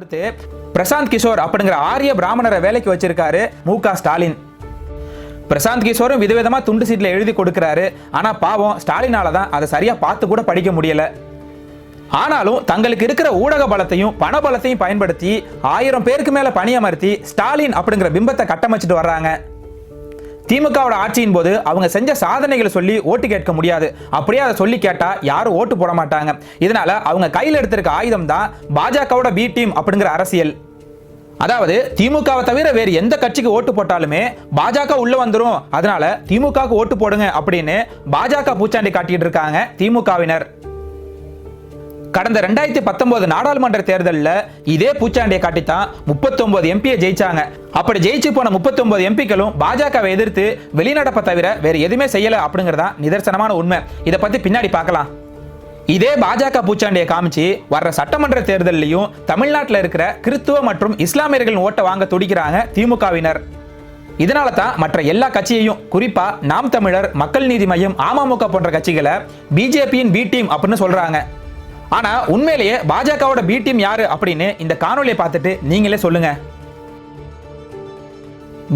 கொடுத்து பிரசாந்த் கிஷோர் அப்படிங்கிற ஆரிய பிராமணரை வேலைக்கு வச்சிருக்காரு மு க ஸ்டாலின். பிரசாந்த் கிஷோரும் விதவிதமாக துண்டு சீட்டில் எழுதி கொடுக்குறாரு. ஆனால் பாவம் ஸ்டாலினால தான் அதை சரியாக பார்த்து கூட படிக்க முடியல. ஆனாலும் தங்களுக்கு இருக்கிற ஊடக பலத்தையும் பண பலத்தையும் பயன்படுத்தி ஆயிரம் பேருக்கு மேலே பணியமர்த்தி ஸ்டாலின் அப்படிங்கிற பிம்பத்தை கட்டமைச்சிட்டு வர்றாங்க. திமுகவோட ஆட்சியின் போது அவங்க செஞ்ச சாதனைகளை சொல்லி ஓட்டு கேட்க முடியாது. அப்படியே அதை சொல்லி கேட்டா யாரும் ஓட்டு போட மாட்டாங்க. இதனால அவங்க கையில் எடுத்திருக்க ஆயுதம் தான் பாஜகவோட பி டீம் அப்படிங்கிற அரசியல். அதாவது திமுகவை தவிர வேறு எந்த கட்சிக்கு ஓட்டு போட்டாலுமே பாஜக உள்ள வந்துடும் அதனால திமுகவுக்கு ஓட்டு போடுங்க அப்படின்னு பாஜக பூச்சாண்டி காட்டிட்டு இருக்காங்க திமுகவினர். கடந்த ரெண்டாயிரத்தி பத்தொன்பது நாடாளுமன்ற தேர்தலில் இதே பூச்சாண்டியை காட்டித்தான் முப்பத்தொன்பது எம்பியை ஜெயிச்சாங்க. அப்படி ஜெயிச்சு போன முப்பத்தொன்பது எம்பிக்களும் பாஜகவை எதிர்த்து வெளிநடப்பை தவிர வேறு எதுவுமே செய்யலை அப்படிங்கிறதா நிதர்சனமான உண்மை. இதை பற்றி பின்னாடி பார்க்கலாம். இதே பாஜக பூச்சாண்டியை காமிச்சு வர்ற சட்டமன்ற தேர்தலையும் தமிழ்நாட்டில் இருக்கிற கிறிஸ்துவ மற்றும் இஸ்லாமியர்களின் ஓட்டை வாங்க துடிக்கிறாங்க திமுகவினர். இதனால தான் மற்ற எல்லா கட்சியையும் குறிப்பா நாம் தமிழர் மக்கள் நீதி மையம் அமமுக போன்ற கட்சிகளை பிஜேபியின் பி டீம் அப்படின்னு சொல்றாங்க. ஆனா உண்மையிலேயே பாஜகவோட பி டீம் யாரு அப்படின்னு இந்த காணொலியை பார்த்துட்டு நீங்களே சொல்லுங்க.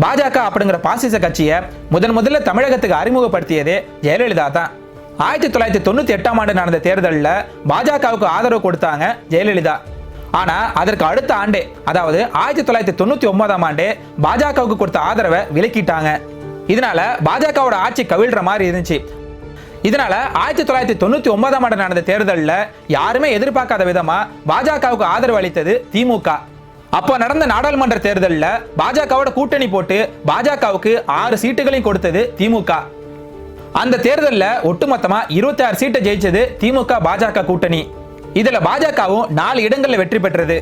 பாஜக அப்படிங்கிற பாசிச கட்சியை முதன் முதல்ல தமிழகத்துக்கு அறிமுகப்படுத்தியதே ஜெயலலிதா தான். ஆயிரத்தி தொள்ளாயிரத்தி தொண்ணூத்தி எட்டாம் ஆண்டு நடந்த தேர்தலில் பாஜகவுக்கு ஆதரவு கொடுத்தாங்க ஜெயலலிதா. ஆனா அதற்கு அடுத்த ஆண்டே அதாவது ஆயிரத்தி தொள்ளாயிரத்தி தொண்ணூத்தி ஒன்பதாம் ஆண்டே பாஜகவுக்கு கொடுத்த ஆதரவை விலக்கிட்டாங்க. இதனால பாஜகவோட ஆட்சி கவிழ்ற மாதிரி இருந்துச்சு. இதனால ஆயிரத்தி தொள்ளாயிரத்தி தொண்ணூத்தி ஒன்பதாம் ஆண்டு நடந்த தேர்தலில் யாருமே எதிர்பார்க்காத விதமா பாஜகவுக்கு ஆதரவு அளித்தது திமுக. அப்போ நடந்த நாடாளுமன்ற தேர்தலில் பாஜகவோட கூட்டணி போட்டு பாஜகவுக்கு ஆறு சீட்டுகளையும் கொடுத்தது திமுக. அந்த தேர்தலில் ஒட்டுமொத்தமா இருபத்தி ஆறு சீட்டை ஜெயிச்சது திமுக பாஜக கூட்டணி. இதுல பாஜகவும் நாலு இடங்களில் வெற்றி பெற்றது.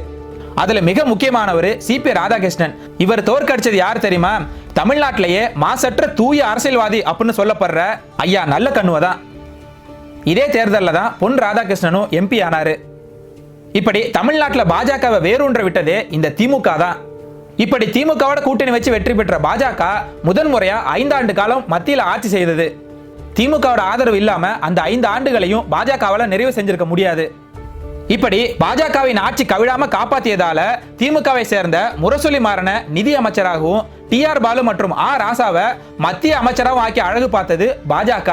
அதுல மிக முக்கியமானவர் சிபி ராதாகிருஷ்ணன். இவர் தோற்கடிச்சது யார் தெரியுமா? தமிழ்நாட்டிலேயே மாசற்ற தூய அரசியல்வாதி அப்படின்னு சொல்லப்படுற ஐயா நல்ல கண்ணுவதான். இதே தேர்தலில் தான் பொன் ராதாகிருஷ்ணனும் எம்பி ஆனாரு. இப்படி தமிழ்நாட்டில் பாஜகவை வேரூன்ற விட்டதே இந்த திமுக தான். இப்படி திமுகவோட கூட்டணி வச்சு வெற்றி பெற்ற பாஜக முதன்முறையாக ஐந்தாண்டு காலம் மத்தியில் ஆட்சி செய்தது. திமுகவோட ஆதரவு இல்லாம அந்த ஐந்து ஆண்டுகளையும் பாஜகவால நிறைவு செஞ்சிருக்க முடியாது. இப்படி பாஜகவின் ஆட்சி கவிழாம காப்பாத்தியதால திமுகவை சேர்ந்த முரசொலி மாறன நிதி அமைச்சராகவும் டி ஆர் பாலு மற்றும் ஆ. ராசாவை மத்திய அமைச்சராகவும் ஆக்கி அழகு பார்த்தது பாஜக.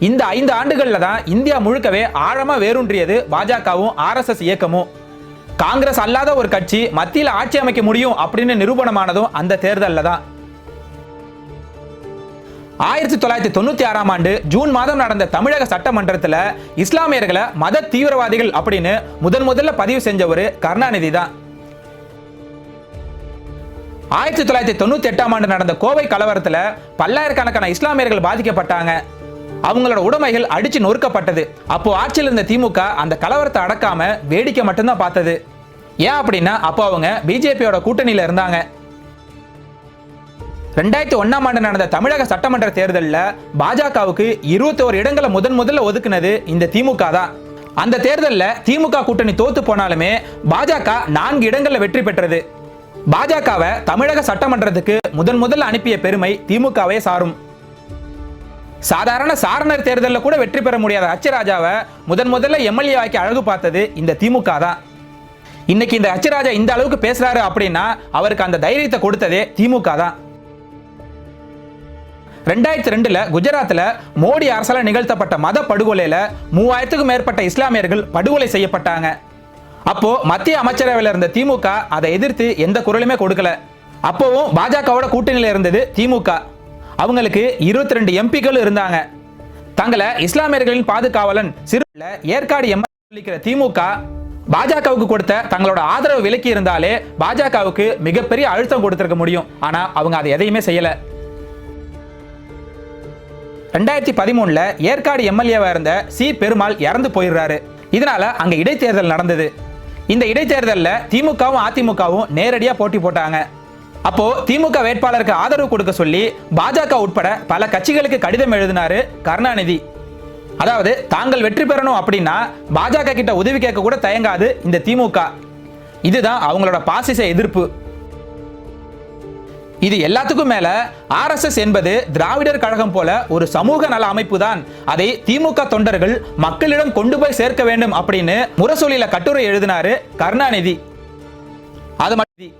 இந்த ஐந்து ஆண்டுகளில் தான் இந்தியா முழுக்கவே ஆழமா வேரூன்றியது பாஜகவும் ஆர்எஸ்எஸ் இயக்கமும். காங்கிரஸ் அல்லாத ஒரு கட்சி மத்தியில் ஆட்சி அமைக்க முடியும் அப்படின்னு நிரூபணமானதும் அந்த தேர்தலில் தான். ஆயிரத்தி தொள்ளாயிரத்தி தொண்ணூத்தி ஆறாம் ஆண்டு ஜூன் மாதம் நடந்த தமிழக சட்டமன்றத்தில் இஸ்லாமியர்களை மத தீவிரவாதிகள் அப்படின்னு முதன் முதல்ல பதிவு செஞ்சவர் கருணாநிதி தான். ஆயிரத்தி தொள்ளாயிரத்தி தொண்ணூத்தி எட்டாம் ஆண்டு நடந்த கோவை கலவரத்தில் பல்லாயிரக்கணக்கான இஸ்லாமியர்கள் பாதிக்கப்பட்டாங்க. அவங்களோட உடைமைகள் அடிச்சு நொறுக்கப்பட்டது. அப்போ ஆட்சியில் இருந்த திமுக அந்த கலவரத்தை அடக்காம வேடிக்கை மட்டும்தான் பார்த்தது. ஏன் அப்படின்னா அப்போ அவங்க பிஜேபியோட கூட்டணியில இருந்தாங்க. ரெண்டாயிரத்தி ஒன்னாம் ஆண்டு நடந்த தமிழக சட்டமன்ற தேர்தலில் பாஜகவுக்கு இருபத்தி ஒரு இடங்களை முதன் முதல்ல ஒதுக்குனது இந்த திமுக தான். அந்த தேர்தலில் திமுக கூட்டணி தோத்து போனாலுமே பாஜக நான்கு இடங்களில் வெற்றி பெற்றது. பாஜகவை தமிழக சட்டமன்றத்துக்கு முதன் முதல்ல அனுப்பிய பெருமை திமுகவே சாரும். சாதாரண சாரணர் தேர்தலில் கூட வெற்றி பெற முடியாத அச்சராஜாவை முதன் முதல்ல எம்எல்ஏ ஆக்கி அழகு பார்த்தது இந்த திமுக தான். இன்னைக்கு இந்த அச்சராஜா இந்த அளவுக்கு பேசுறாரு அப்படின்னா அவருக்கு அந்த தைரியத்தை கொடுத்ததே திமுக தான். ரெண்டாயிரத்தி ரெண்டுல குஜராத்தில் மோடி அரசால நிகழ்த்தப்பட்ட மத படுகொலையில மூவாயிரத்துக்கும் மேற்பட்ட இஸ்லாமியர்கள் படுகொலை செய்யப்பட்டாங்க. அப்போ மத்திய அமைச்சரவையில் இருந்த திமுக அதை எதிர்த்து எந்த குரலுமே கொடுக்கல. அப்போவும் பாஜகவோட கூட்டணியில் இருந்தது திமுக. அவங்களுக்கு இருபத்தி ரெண்டு எம்பிக்கள் இருந்தாங்க. தங்களை இஸ்லாமியர்களின் பாதுகாவலன் சிறுல ஏற்காடு எம்எல்ஏ திமுக பாஜகவுக்கு கொடுத்த தங்களோட ஆதரவு விலக்கி இருந்தாலே பாஜகவுக்கு மிகப்பெரிய அழுத்தம் கொடுத்திருக்க முடியும். ஆனா அவங்க அதை எதையுமே செய்யல. ரெண்டாயிரத்தி பதிமூணுல ஏற்காடு எம்எல்ஏவா இருந்த சி பெருமாள் இறந்து போயிடுறாரு. இதனால அங்க இடைத்தேர்தல் நடந்தது. இந்த இடைத்தேர்தலில் திமுகவும் அதிமுகவும் நேரடியாக போட்டி போட்டாங்க. அப்போ திமுக வேட்பாளருக்கு ஆதரவு கொடுக்க சொல்லி பாஜக உட்பட பல கட்சிகளுக்கு கடிதம் எழுதினாரு கருணாநிதி. அதாவது தாங்கள் வெற்றி பெறணும் அப்படின்னா பாஜக கிட்ட உதவி கேட்க கூட தயங்காது இந்த திமுக. இதுதான் அவங்களோட பாசிச எதிர்ப்பு. இது எல்லாத்துக்கும் மேல ஆர்எஸ்எஸ் என்பது திராவிடர் கழகம் போல ஒரு சமூக நல அமைப்பு தான் அதை திமுக தொண்டர்கள் மக்களிடம் கொண்டு போய் சேர்க்க வேண்டும் அப்படின்னு முரசொலியில கட்டுரை எழுதினாரு கருணாநிதி. அது மட்டும்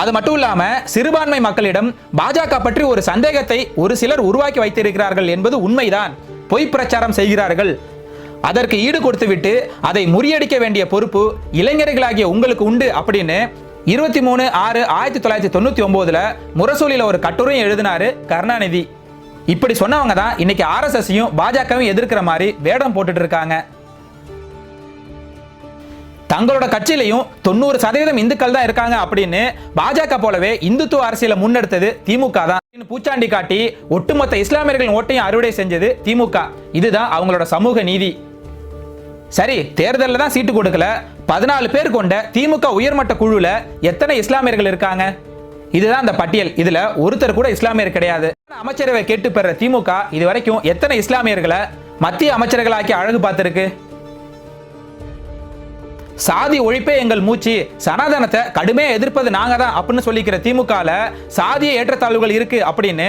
அது மட்டும் இல்லாம சிறுபான்மை மக்களிடம் பாஜக பற்றி ஒரு சந்தேகத்தை ஒரு சிலர் உருவாக்கி வைத்திருக்கிறார்கள் என்பது உண்மைதான். பொய் பிரச்சாரம் செய்கிறார்கள். அதற்கு ஈடு கொடுத்துவிட்டு அதை முறியடிக்க வேண்டிய பொறுப்பு இளைஞர்களாகிய உங்களுக்கு உண்டு அப்படின்னு இருபத்தி மூணு ஆறு ஆயிரத்தி தொள்ளாயிரத்தி தொண்ணூற்றி ஒம்போதில் முரசூலியில் ஒரு கட்டுரையும் எழுதினாரு கருணாநிதி. இப்படி சொன்னவங்க தான் இன்னைக்கு ஆர்எஸ்எஸையும் பாஜகவும் எதிர்க்கிற மாதிரி வேடம் போட்டுட்டு இருக்காங்க தங்களோட கட்சியிலையும் தொண்ணூறு சதவீதம் இந்துக்கள் தான் இருக்காங்க அப்படின்னு பாஜக போலவே இந்துத்துவ அரசியலை முன்னெடுத்தது திமுக தான். அப்படின்னு பூச்சாண்டி காட்டி ஒட்டுமொத்த இஸ்லாமியர்களின் ஓட்டையும் அறுவடை செஞ்சது திமுக. இதுதான் அவங்களோட சமூக நீதி. சரி தேர்தலில் தான் சீட்டு கொடுக்கல. பதினாலு பேர் கொண்ட திமுக உயர்மட்ட குழுல எத்தனை இஸ்லாமியர்கள் இருக்காங்க? இதுதான் அந்த பட்டியல். இதுல ஒருத்தர் கூட இஸ்லாமியர் கிடையாது. அமைச்சரவை கேட்டு பெற திமுக இது வரைக்கும் எத்தனை இஸ்லாமியர்களை மத்திய அமைச்சர்களாக்கி அழகு பார்த்திருக்கு? சாதி ஒழிப்பே எங்கள் மூச்சு. சனாதனத்தை கடுமையா எதிர்ப்பது நாங்க தான் அப்படின்னு சொல்லிக்கிற திமுகல சாதிய ஏற்றத்தாழ்வுகள் இருக்கு அப்படின்னு